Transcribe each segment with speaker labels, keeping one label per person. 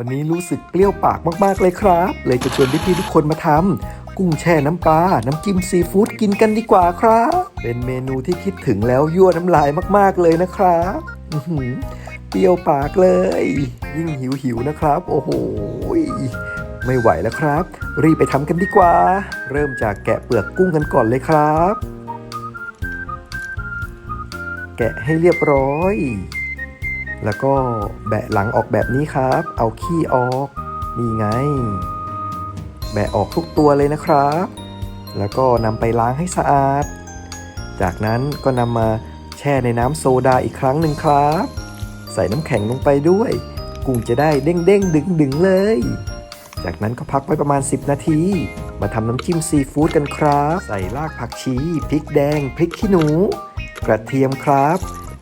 Speaker 1: วันนี้รู้สึกเปรี้ยวปากมากๆเลยครับ เลยจะชวนพี่ๆทุกคนมาทำกุ้งแช่น้ำปลา น้ำจิ้มซีฟู้ดกินกันดีกว่าครับ เป็นเมนูที่คิดถึงแล้วยั่วน้ำลายมากๆเลยนะครับอืเปรี้ยวปากเลย ยิ่งหิวหิวนะครับ โอ้โหไม่ไหวแล้วครับ รีบไปทำกันดีกว่า เริ่มจากแกะเปลือกกุ้งกันก่อนเลยครับ แกะให้เรียบร้อย แล้วก็แบะหลังออกแบบนี้ครับ เอาขี้ออกนี่ไง แบะออกทุกตัวเลยนะครับ แล้วก็นำไปล้างให้สะอาด จากนั้นก็นำมาแช่ในน้ำโซดาอีกครั้งหนึ่งครับ ใส่น้ำแข็งลงไปด้วย กุ้งจะได้เด้งเด้งดึงดึงเลย จากนั้นก็พักไว้ประมาณ 10 นาที มาทำน้ำจิ้มซีฟู้ดกันครับ ใส่รากผักชีพริกแดงพริกขี้หนู กระเทียมครับ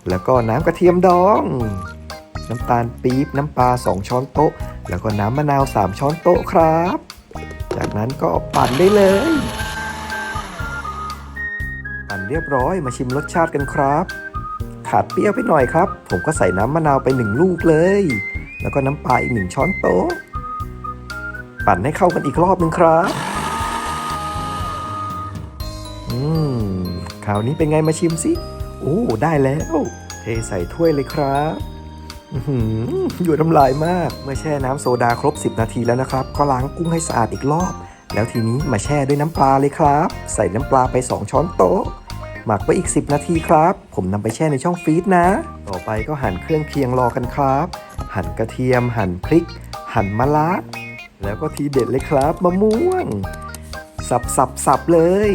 Speaker 1: แล้วก็น้ำกระเทียมดอง น้ำตาลปี๊บน้ำปลา 2 ช้อนโต๊ะ แล้วก็น้ำมะนาว 3 ช้อนโต๊ะครับ จากนั้นก็ปั่นได้เลย ปั่นเรียบร้อยมาชิมรสชาติกันครับ ขาดเปรี้ยวไปหน่อยครับ ผมก็ใส่น้ำมะนาวไป 1 ลูกเลย แล้วก็น้ำปลาอีก 1 ช้อนโต๊ะ ปั่นให้เข้ากันอีกรอบนึงครับอืมคราวนี้เป็นไงมาชิมสิ โอ้ได้แล้วเทใส่ถ้วยเลยครับอยู่น้ำลายมาก เมื่อแช่น้ำโซดาครบ 10 นาทีแล้วนะครับ ก็ล้างกุ้งให้สะอาดอีกรอบ แล้วทีนี้มาแช่ด้วยน้ำปลาเลยครับ ใส่น้ำปลาไป 2 ช้อนโต๊ะ หมักไว้อีก 10 นาทีครับ ผมนำไปแช่ในช่องฟรีซนะ ต่อไปก็หั่นเครื่องเคียงรอกันครับ หั่นกระเทียม หั่นพริก หั่นมะระ แล้วก็ทีเด็ดเลยครับมะม่วง สับสับสับเลย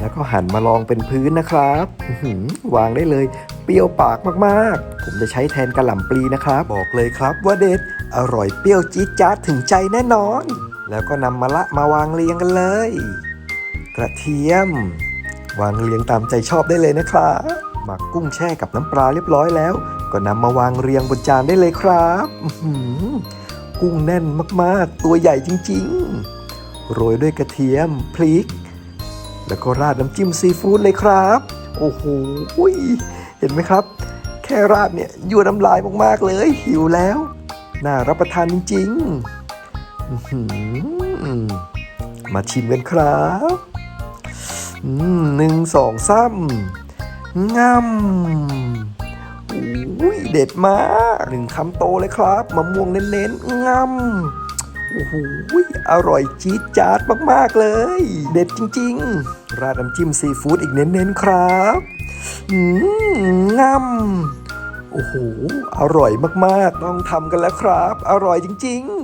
Speaker 1: แล้วก็หั่นมาลองเป็นพื้นนะครับวางได้เลย เปรี้ยวปากมากๆ ผมจะใช้แทนกระหล่ำปลีนะครับ บอกเลยครับว่าเด็ด อร่อยเปรี้ยวจี๊ดจ๊าดถึงใจแน่นอน แล้วก็นำมะละมาวางเรียงกันเลย กระเทียม วางเรียงตามใจชอบได้เลยนะครับหมักกุ้งแช่กับน้ำปลาเรียบร้อยแล้ว ก็นำมาวางเรียงบนจานได้เลยครับกุ้งแน่นมากๆ ตัวใหญ่จริง ๆ โรยด้วยกระเทียมพริก แล้วก็ราดน้ำจิ้มซีฟู้ดเลยครับ โอ้โหเห็นไหมครับ แค่ราดเนี่ยยั่วน้ำลายมากๆเลย หิวแล้ว น่ารับประทานจริงๆมาชิมกันครับหนึ่งสองสามงำอุ้ยเด็ดมากหนึ่งคำโตเลยครับมะม่วงเน้นๆงำ โอ้โหอร่อยจี๊ดจ๊าดมาก ๆ เลย เด็ดจริง ๆ ราดน้ำจิ้มซีฟู้ดอีกเน้น ๆ ครับอืมงำโอ้โห อร่อยมาก ๆ ต้องทำกันแล้วครับ อร่อยจริง ๆ